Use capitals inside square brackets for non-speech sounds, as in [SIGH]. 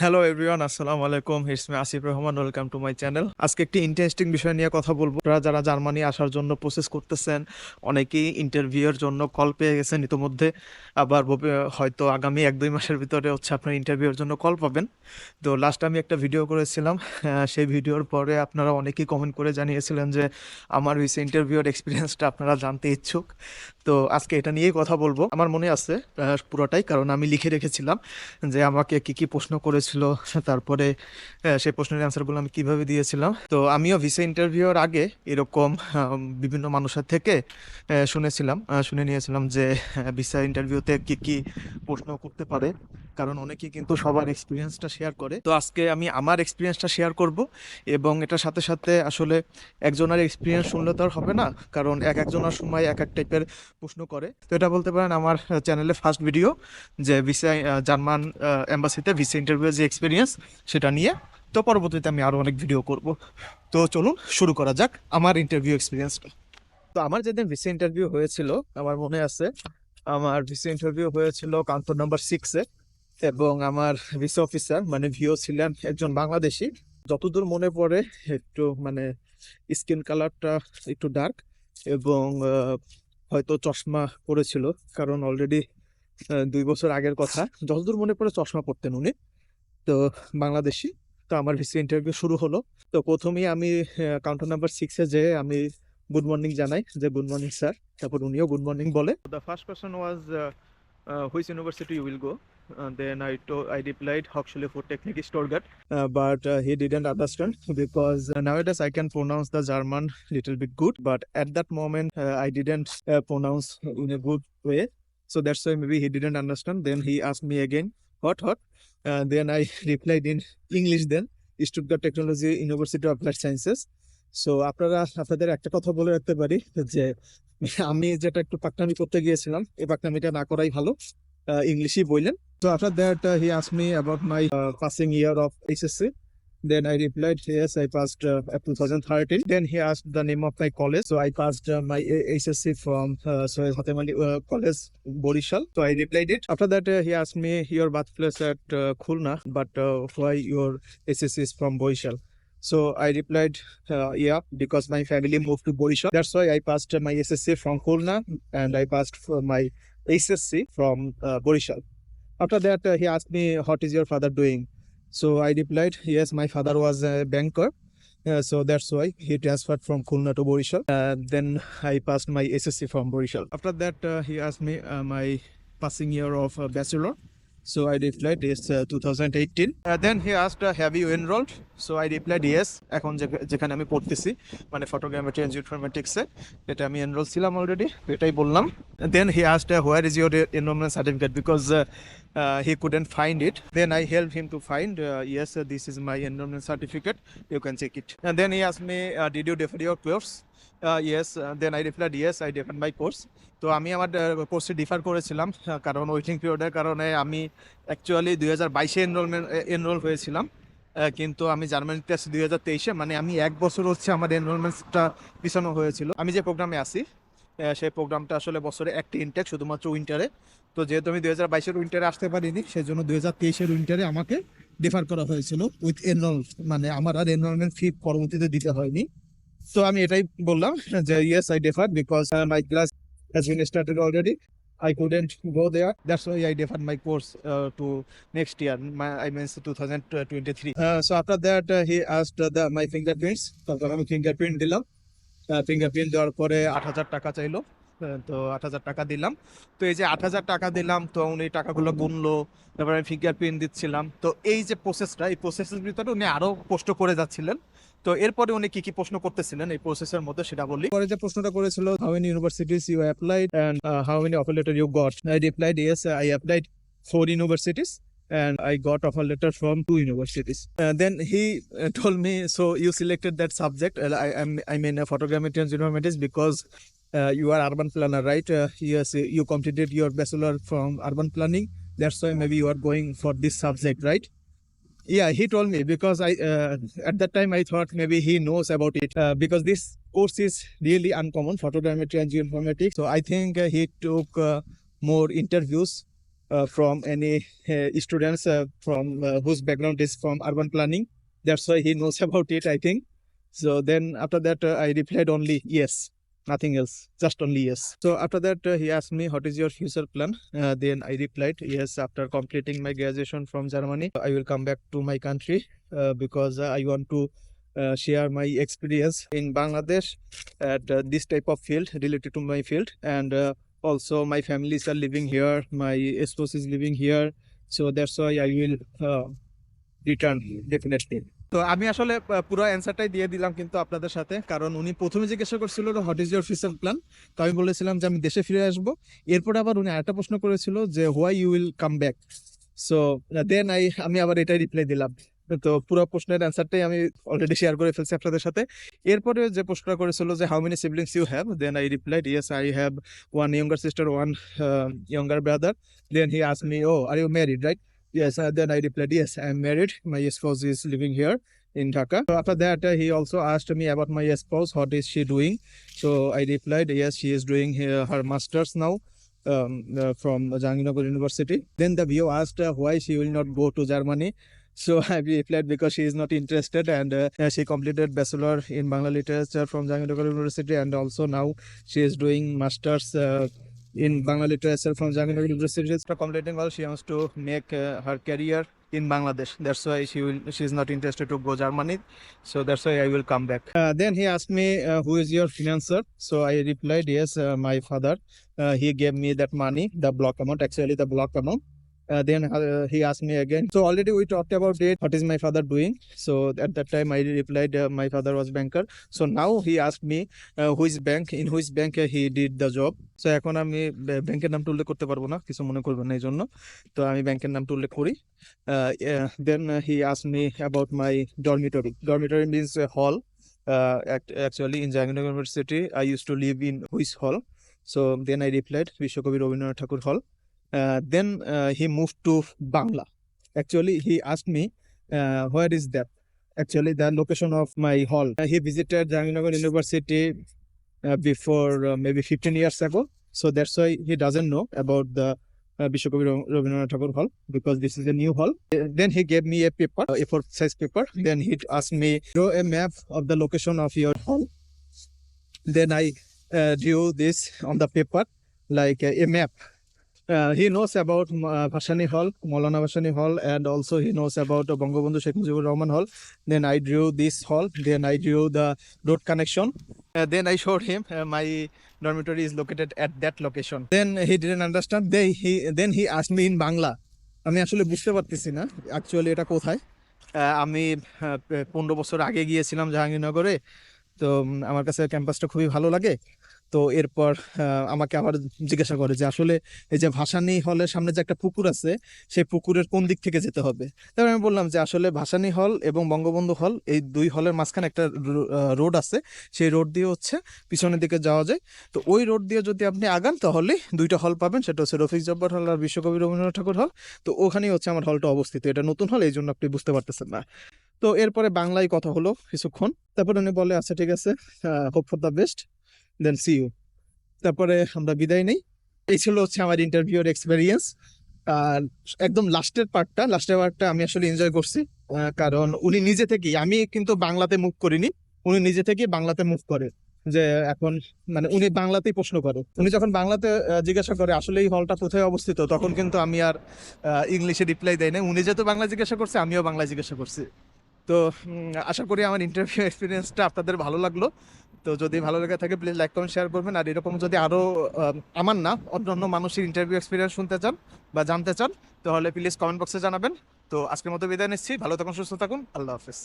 Hello everyone আসসালামু আলাইকুম। It's me Asif Rahman welcome to my channel আজকে একটি ইন্টারেস্টিং বিষয় নিয়ে কথা বলব। আপনারা যারা জার্মানি আসার জন্য প্রসেস করতেছেন, অনেকেই ইন্টারভিউয়ের জন্য কল পেয়ে গেছেন। ইতিমধ্যে আবার হয়তো আগামী এক, দুই মাসের ভিতরে হচ্ছে আপনার ইন্টারভিউয়ের জন্য কল পাবেন। তো লাস্ট আমি একটা ভিডিও করেছিলাম। সেই ভিডিওর পরে আপনারা অনেকেই কমেন্ট করে জানিয়েছিলেন যে, আমার হয়েছে ইন্টারভিউর এক্সপিরিয়েন্সটা আপনারা জানতে ইচ্ছুক। তো আজকে এটা নিয়েই কথা বলব। আমার মনে আছে পুরোটাই, কারণ আমি লিখে রেখেছিলাম যে, আমাকে কি কি প্রশ্ন করেছিল, তারপরে সেই প্রশ্নের অ্যান্সারগুলো আমি কীভাবে দিয়েছিলাম। তো আমিও ভিসা ইন্টারভিউর আগে এরকম বিভিন্ন মানুষের থেকে শুনেছিলাম শুনে নিয়েছিলাম যে ভিসা ইন্টারভিউতে কি কি প্রশ্ন করতে পারে। কারণ অনেকেই কিন্তু সবার এক্সপিরিয়েন্সটা শেয়ার করে। তো আজকে আমি আমার এক্সপিরিয়েন্সটা শেয়ার করব এবং এটার সাথে সাথে আসলে একজনের এক্সপিরিয়েন্স শুনলে তো আর হবে না, কারণ এক একজনের সময় এক এক টাইপের প্রশ্ন করে। তো এটা বলতে পারেন আমার চ্যানেলে ফার্স্ট ভিডিও যে ভিসা জার্মান এম্বাসিতে ভিসা ইন্টারভিউয়ের যে এক্সপিরিয়েন্স সেটা নিয়ে তো পরবর্তীতে আমি আরও অনেক ভিডিও করব। তো চলুন, শুরু করা যাক আমার ইন্টারভিউ এক্সপিরিয়েন্সটা তো আমার যেদিন ভিসি ইন্টারভিউ হয়েছিল, আমার মনে আছে, আমার ভিসি ইন্টারভিউ হয়েছিল কাউন্টার নাম্বার সিক্সে এবং আমার ভিসা অফিসার মানে ভিও ছিলেন একজন বাংলাদেশি। যতদূর মনে পড়ে, একটু মানে স্কিন কালারটা একটু ডার্ক এবং হয়তো চশমা পরেছিল, কারণ অলরেডি দুই বছর আগের কথা। যতদূর মনে পড়ে, চশমা পরতেন উনি। তো বাংলাদেশি। তো আমার ভিসি ইন্টারভিউ শুরু হলো। তো প্রথমেই আমি কাউন্টার নাম্বার সিক্সে যে আমি গুড মর্নিং জানাই যে গুড মর্নিং স্যার তারপর উনিও গুড মর্নিং বলে। The first question was which university will go then I to I replied হকশলে for technique স্টোর স্টোরগাট but he didn't understand because now it I can pronounce the German little bit good but at that moment I didn't pronounce in a good way so that's why maybe he didn't understand then he ask me again hot হট and then I [LAUGHS] replied English then then, Stuttgart Technology University of Applied Sciences. So আপনারা আপনাদের একটা কথা বলে রাখতে পারি যে আমি যেটা একটু পাকনামি করতে গিয়েছিলাম এই পাকনামিটা না করাই ভালো ইংলিশই বললেন তো আপনার that he asked me about my passing year of HSC Then I replied, yes, I passed uh, at 2013. Then he asked the name of my college. So I passed uh, my HSC from uh, so Hatemali uh, College, Borishal. So I replied it. After that, uh, he asked me your birthplace at uh, Khulna, but uh, why your HSC is from Borishal. So I replied, uh, yeah, because my family moved to Borishal. That's why I passed uh, my SSC from Khulna and I passed for my HSC from uh, Borishal. After that, uh, he asked me, What is your father doing? So I replied, Yes, my father was a banker. Uh, so that's why he transferred from Khulna to Borishal. Uh, then I passed my SSC from Borishal. After that, uh, he asked me uh, my passing year of uh, bachelor. So I replied, Yes, uh, 2018. Uh, then he asked, uh, Have you enrolled? So I replied, Yes. এখন যেখানে আমি পড়তেছি মানে photogrammetry and ইনফরমেটিক্সে এটা আমি enrol ছিলাম already এটাই বললাম then he asked where is your enrolment certificate because he couldn't find it then i helped him to find uh, yes uh, this is my enrollment certificate you can check it and then he asked me uh, did you defer your course uh, yes uh, then i replied yes i deferred my course তো আমি আমার কোর্সে differ করেছিলাম কারণ waiting পিরিয়ডের কারণে আমি actually দুই হাজার বাইশে এনরোলমেন্ট এনরোল হয়েছিলাম কিন্তু আমি জার্মানিতে আছি দুই হাজার তেইশে মানে আমি এক বছর হচ্ছে আমার এনরোলমেন্টটা পিছানো হয়েছিল আমি যে প্রোগ্রামে আহ, সেই প্রোগ্রামটা আসলে বছরে একটি ইনটেক শুধুমাত্র উইন্টারে তো যেহেতু আমি দুই হাজার বাইশের উইন্টারে আসতে পারিনি সেই জন্য দুই হাজার তেইশের উইন্টারে আমাকে ডিফার করা হয়েছিল উইথ এনরোল মানে আমার আর এনরোলমেন্ট ফি পরবর্তীতে দিতে হয়নি তো আমি এটাই বললাম যে yes I defer because my class has been started already couldn't go there. That's why I deferred my course uh, to next year. My, I mean 2023. Uh, so after that, uh, he asked uh, the, my fingerprints. তারপর আমি fingerprint দিলাম fingerprint দেওয়ার পরে আট হাজার টাকা চাইলো। তো আট হাজার টাকা দিলাম। তো এই যে আট হাজার টাকা দিলাম, তো উনি টাকাগুলো গুনলো, তারপরে আমি ফিঙ্গারপ্রিন্ট দিচ্ছিলাম। তো এই যে প্রসেসটা এই প্রসেসের ভিতরে উনি আরও প্রশ্ন করে যাচ্ছিলেন। তো এরপরে উনি কি কি প্রশ্ন করতেছিলেন এই প্রসেসের মধ্যে সেটা বলি। পরে যে প্রশ্নটা করেছিল how many universities you applied and how many offer letter you got I replied yes I applied four universities and I got offer letter from two universities. Uh, then he uh, told me, so you selected that subject. Uh, I, I'm, I mean, uh, photogrammetry and geometry because uh, you are urban planner, right? Uh, yes, you completed your bachelor from urban planning. That's why maybe you are going for this subject, right? Yeah, he told me because I uh, at that time I thought maybe he knows about it because this course is really uncommon, photogrammetry and geoinformatics. So I think he took more interviews from any uh, students uh, from uh, whose background is from urban planning. That's why he knows [LAUGHS] about it, I think. So then after that, uh, I replied only yes, nothing else, just only yes. So after that, uh, he asked me, What is your future plan? Uh, then I replied, Yes, after completing my graduation from Germany, I will come back to my country uh, because uh, I want to uh, share my experience in Bangladesh at uh, this type of field related to my field. And uh, also, my families are living here, my spouse is living here. So that's why I will uh, return definitely. তো আমি আসলে পুরো অ্যান্সারটাই দিয়ে দিলাম কিন্তু আপনাদের সাথে। কারণ উনি প্রথমে জিজ্ঞাসা করছিল what is your future plan তো আমি বলেছিলাম যে আমি দেশে ফিরে আসব। এরপরে আবার উনি আরেকটা প্রশ্ন করেছিল যে why you will come back so then I আমি আবার এটাই রিপ্লাই দিলাম। তো পুরো প্রশ্নের অ্যান্সারটাই আমি অলরেডি শেয়ার করে ফেলছি আপনাদের সাথে এরপরে যে প্রশ্নটা করেছিল যে how many siblings you have then I replied yes I have one younger sister one younger brother then he us me oh are you married right Yes, uh, then I replied, yes, I'm married. My spouse is living here in Dhaka. So after that, uh, he also asked me about my spouse, what is she doing? So I replied, yes, she is doing her, her master's now um, uh, from Jahangirnagar University. Then the VO asked uh, why she will not go to Germany. So [LAUGHS] I replied because she is not interested and uh, she completed bachelor in Bangla literature from Jahangirnagar University and also now she is doing master's uh, in Bangla literature from Jahangirnagar University. After completing all, she wants to make uh, her career in Bangladesh. That's why she will. She is not interested to go Germany. So that's why I will come back. Uh, then he asked me, uh, "Who is your financer?" So I replied, "Yes, uh, my father. Uh, he gave me that money, the block amount. Actually, the block amount." Uh, then uh, he asked me again. So already we talked about it. What is my father doing? So at that time I replied, uh, my father was banker. So now he asked me, uh, which bank, in which bank uh, he did the job. So এখন আমি ব্য- ব্যাংকের নামটা উল্লেখ করতে পারব না কিছু মনে করবেন না এই জন্য তো আমি ব্যাংকের নামটা উল্লেখ করি then he us me about my dormitory dormitory means hall actually in Jahangirnagar University I use to live in which hall so then I replied বিশ্বকবি Rabindranath Tagore hall then he move to Bangla actually he asked me uh, where is that actually the location of my hall Uh, he visited Jahangirnagar University uh, before uh, maybe 15 years ago so that's why he doesn't know about the uh, Bishokobi Rabindranath Tagore Hall because this is a new hall. Uh, Then he gave me a paper, a A4 size paper. Then he asked me draw a map of the location of your hall. Then I uh, drew he knows about Bhasani hall Maulana Bhasani hall and also he knows about Bangabandhu Sheikh Mujibur Rahman hall then I drew this hall then I drew the road connection then I showed him my dormitory is located at that location then he didn't understand then he then he asked me in Bangla আমি আসলে বুঝতে পারতেছি না actually এটা কোথায়? আমি পনেরো বছর আগে গিয়েছিলাম জাহাঙ্গীরনগরে। তো আমার কাছে ক্যাম্পাসটা খুবই ভালো লাগে। তো এরপর আমাকে আবার জিজ্ঞাসা করে যে আসলে এই যে ভাসানি হলের সামনে যে একটা পুকুর আছে, সেই পুকুরের কোন দিক থেকে যেতে হবে? তারপর আমি বললাম যে আসলে ভাসানি হল এবং বঙ্গবন্ধু হল এই দুই হলের মাঝখানে একটা রোড আছে। সেই রোড দিয়ে হচ্ছে পিছনের দিকে যাওয়া যায়। তো ওই রোড দিয়ে যদি আপনি আগান, তাহলে দুইটা হল পাবেন। সেটা হচ্ছে রফিক জব্বার হল আর বিশ্বকবি রবীন্দ্রনাথ ঠাকুর হল। তো ওখানেই হচ্ছে আমার হলটা অবস্থিত। এটা নতুন হল এই জন্য আপনি বুঝতে পারতেছেন না। তো এরপরে বাংলায় কথা হলো কিছুক্ষণ। তারপর উনি বলে আচ্ছা ঠিক আছে hope for the best then see you তারপরে আমরা বিদায় নেই। এই ছিল হচ্ছে আমার ইন্টারভিউর এক্সপিরিয়েন্স আর একদম লাস্টের পার্টটা লাস্টের পার্টটা আমি আসলে এনজয় করছি। কারণ উনি নিজে থেকেই, আমি কিন্তু বাংলাতে মুভ করিনি। উনি নিজে থেকেই বাংলাতে মুভ করে। যে এখন মানে উনি বাংলাতেই প্রশ্ন করে। উনি যখন বাংলাতে জিজ্ঞাসা করে আসলে এই হলটা কোথায় অবস্থিত? তখন কিন্তু আমি আর ইংলিশে রিপ্লাই দেয় না উনি যেহেতু বাংলা জিজ্ঞাসা করছে, আমিও বাংলা জিজ্ঞাসা করছি। তো আশা করি আমার ইন্টারভিউ এক্সপিরিয়েন্সটা আপনাদের ভালো লাগল। তো যদি ভালো লেগে থাকে প্লিজ লাইক কমেন্ট শেয়ার করবেন। আর এরকম যদি আরও আমার না অন্য অন্য মানুষের ইন্টারভিউ এক্সপিরিয়েন্স শুনতে চান বা জানতে চান, তাহলে প্লিজ কমেন্ট বক্সে জানাবেন। তো আজকের মতো বিদায় নিচ্ছি। ভালো থাকুন, সুস্থ থাকুন। আল্লাহ হাফিজ।